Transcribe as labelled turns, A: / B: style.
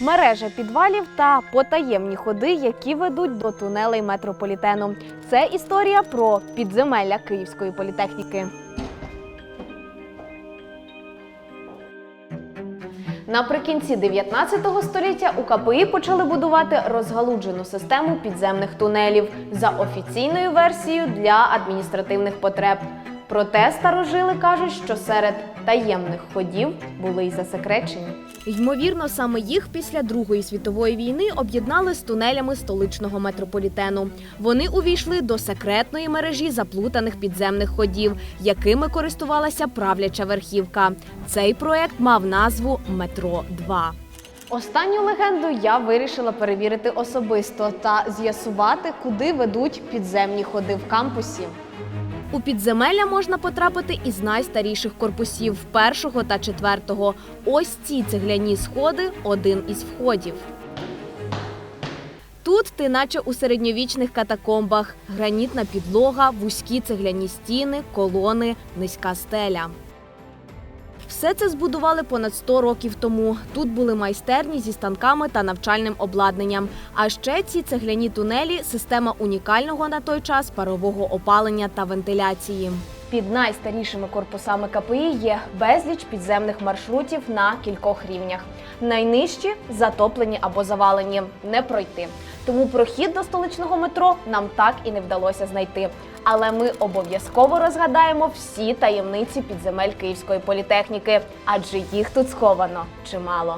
A: мережа підвалів та потаємні ходи, які ведуть до тунелей метрополітену. Це історія про підземелля Київської політехніки. Наприкінці 19 століття у КПІ почали будувати розгалуджену систему підземних тунелів за офіційною версією для адміністративних потреб. Проте старожили кажуть, що серед таємних ходів були й засекречені. Ймовірно, саме їх після Другої світової війни об'єднали з тунелями столичного метрополітену. Вони увійшли до секретної мережі заплутаних підземних ходів, якими користувалася правляча верхівка. Цей проект мав назву Метро 2 Останню легенду я вирішила перевірити особисто та з'ясувати, куди ведуть підземні ходи в кампусі. У підземелля можна потрапити із найстаріших корпусів першого та четвертого. Ось ці цегляні сходи один із входів. Тут ти наче у середньовічних катакомбах: гранітна підлога, вузькі цегляні стіни, колони, низька стеля. Все це збудували понад 100 років тому. Тут були майстерні зі станками та навчальним обладнанням. А ще ці цегляні тунелі система унікального на той час парового опалення та вентиляції. Під найстарішими корпусами КПІ є безліч підземних маршрутів на кількох рівнях. Найнижчі затоплені або завалені, не пройти. Тому прохід до столичного метро нам так і не вдалося знайти. Але ми обов'язково розгадаємо всі таємниці підземель Київської політехніки, адже їх тут сховано чимало.